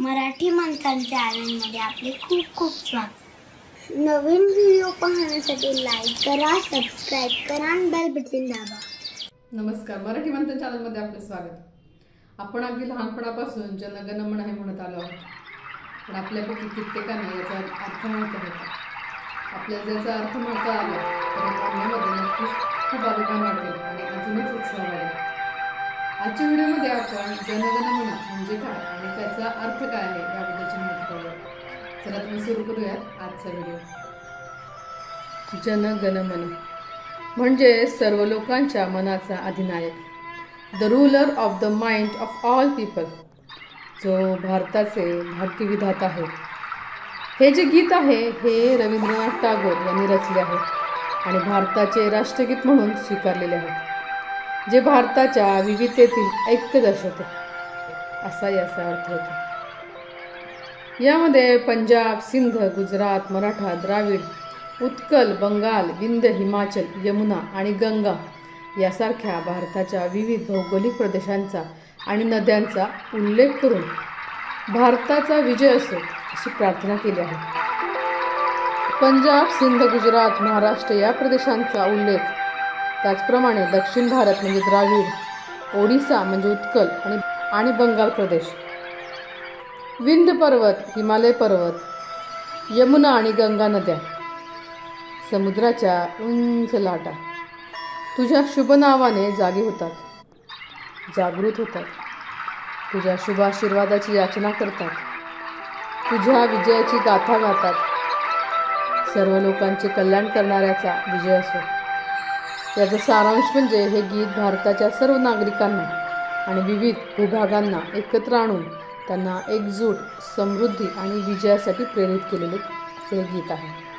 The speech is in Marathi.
मराठी माणसांच्या चॅनलमध्ये आपले खूप खूप स्वागत. नवीन व्हिडिओ पाहण्यासाठी लाईक करा सबस्क्राईब करा आणि बेल बटन दाबा. नमस्कार मराठी मंथन चॅनलमध्ये आपलं स्वागत. आपण अगदी लहानपणापासून जनगण मन हे म्हणत आलो आहोत. पण आपल्यापैकी कित्येकांना याचा अर्थ माहीत आहे का? आपल्याला ज्याचा अर्थ म्हणता आला तर नक्कीच खूप अभिमान वाटेल आणि अजूनच उत्साह वाढेल आजच्या व्हिडिओमध्ये आपण जनगण म्हणजे काय आणि त्याचा अर्थ काय आहे याबद्दलची माहिती करूया चला तुम्ही सुरू करूयात आजचा व्हिडिओ. जनगणमन म्हणजे सर्व लोकांच्या मनाचा अधिनायक the ruler of the mind of all people जो भारताचे भाग्यविधाता आहे. हे जे गीत आहे हे रवींद्रनाथ टागोर यांनी रचले आहे आणि भारताचे राष्ट्रगीत म्हणून स्वीकारलेले आहे. जे भारताच्या विविधतेतील ऐक्य दर्शवते असा याचा अर्थ होतो. यामध्ये पंजाब सिंध गुजरात मराठा द्राविड उत्कल बंगाल विंध्य हिमाचल यमुना आणि गंगा यासारख्या भारताच्या विविध भौगोलिक प्रदेशांचा आणि नद्यांचा उल्लेख करून भारताचा विजय असो अशी प्रार्थना केली आहे. पंजाब सिंध गुजरात महाराष्ट्र या प्रदेशांचा उल्लेख त्याचप्रमाणे दक्षिण भारत म्हणजे द्राविड ओडिसा म्हणजे उत्कल आणि आणि बंगाल प्रदेश. विंध्य पर्वत हिमालय पर्वत यमुना आणि गंगा नद्या समुद्राच्या उंच लाटा. तुझ्या शुभ नावाने जागे होतात जागृत होतात. तुझ्या शुभ आशीर्वादाची याचना करतात. तुझ्या विजयाची गाथा गातात. सर्व लोकांचे कल्याण करणाऱ्याचा विजय असो. याचा सारांश म्हणजे हे गीत भारताच्या सर्व नागरिकांना आणि विविध भूभागांना एकत्र आणून त्यांना एकजूट समृद्धी आणि विजयासाठी प्रेरित केलेले हे गीत आहे.